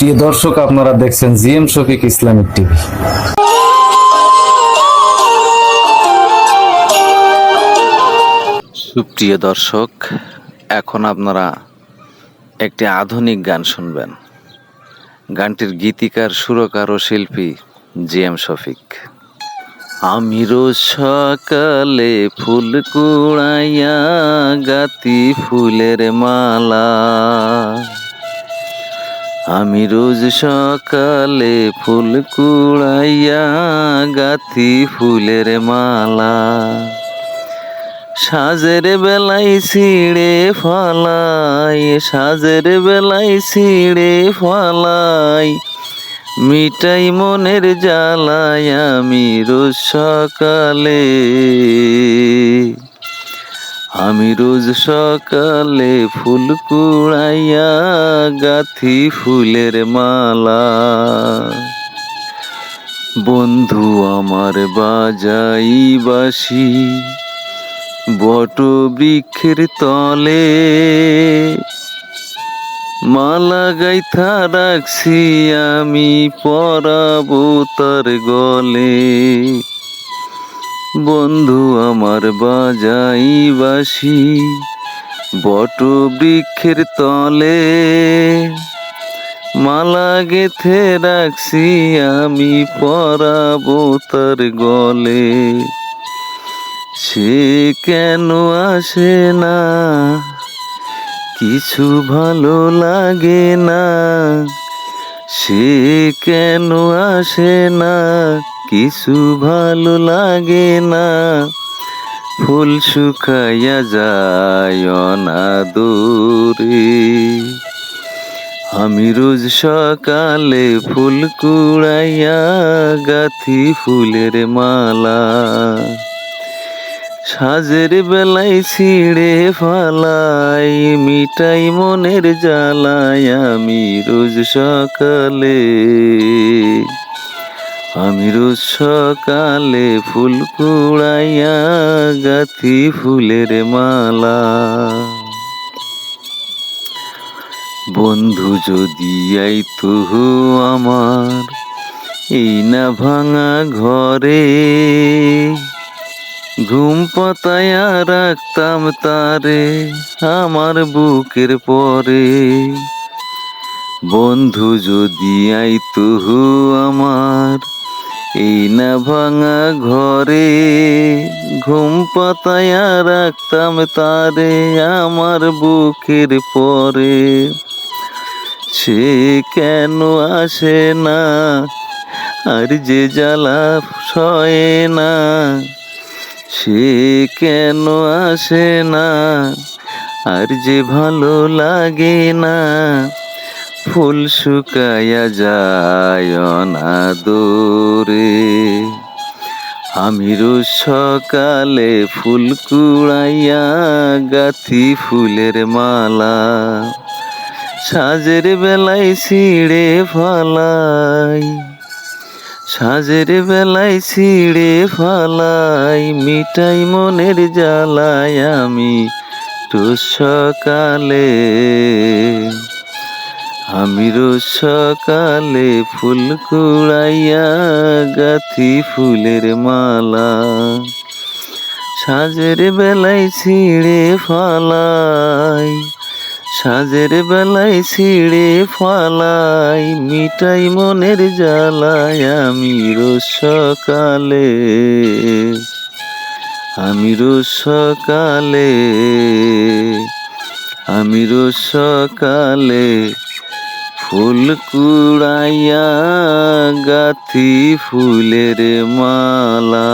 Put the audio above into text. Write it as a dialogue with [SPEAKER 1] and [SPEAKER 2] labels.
[SPEAKER 1] প্রিয় দর্শক, আপনারা দেখছেন জিএম শফিক ইসলামিক টিভি।
[SPEAKER 2] সুপ্রিয় দর্শক, এখন আপনারা একটি আধুনিক গান শুনবেন। গানটির গীতিকার, সুরকার ও শিল্পী জি এম শফিক। আমি সকালে ফুল কুড়াইয়া গাতি ফুলের মালা আমি রোজ সকালে ফুল কুড়াইয়া গাতি ফুলের মালা। সাজের বেলায় ছিঁড়ে ফালাই, সাজের বেলায় ছিঁড়ে ফালাই, মিটাই মনের জ্বালায় আমি রোজ সকালে। আমি রোজ সকালে ফুল কুড়াইয়া গাথি ফুলের মালা। বন্ধু আমার বাজাই বাসি বট বৃক্ষের তলে মালা গাইথা রাখছি আমি পরাবো তার গলে। বন্ধু আমার বাজাই বাসি বট বৃক্ষের তলে মালা গেথে রাখছি আমি পরাবো তার গলে। সে কেন আসে না? কিছু ভালো লাগে না। সে কেন আসে না? কিছু ভালো লাগে না। ফুল শুকাইয়া যায় অনাদরে। আমি রোজ সকালে ফুল কুড়াইয়া গাথি ফুলের মালা। সাজের বেলায় ছিঁড়ে ফালাই, মিটাই মনের জ্বালায় আমি রোজ সকালে। আমি রোজ সকালে ফুল কুড়াইয়া গাথি ফুলের মালা। বন্ধু যদি আইতো আমার, এই না ভাঙা ঘরে ঘুম পাতায়া রাখতাম তারে আমার বুকের পরে। বন্ধু যদি আইতো আমার, এই না ভাঙা ঘরে ঘুম পাতায়া রাখতাম তারে আমার বুকের পরে। সে কেন আসে না, আর যে জ্বালা সয়ে না সে কেন আসে না? আর যে ভালো লাগে না? ফুল শুকায়া যায় অনাদরে। আমি রোজ সকালে ফুল কুড়াইয়া গাথি ফুলের মালা। সাজের বেলায় ছিঁড়ে ফালাই। সাজের বেলায় ছিঁড়ে ফালাই, মিটাই মনের জ্বালায় আমি রোজ সকালে। আমি রোজ সকালে ফুল কুড়াইয়া গাথি ফুলের মালা। সাজের বেলায় ছিঁড়ে ফালাই সাজের বেলায় ছিঁড়ে ফালাই মিটাই মনের জ্বালায় আমি রোজ সকালে। আমি সকালে আমি সকালে ফুল কুড়াইয়া গাথি ফুলের মালা।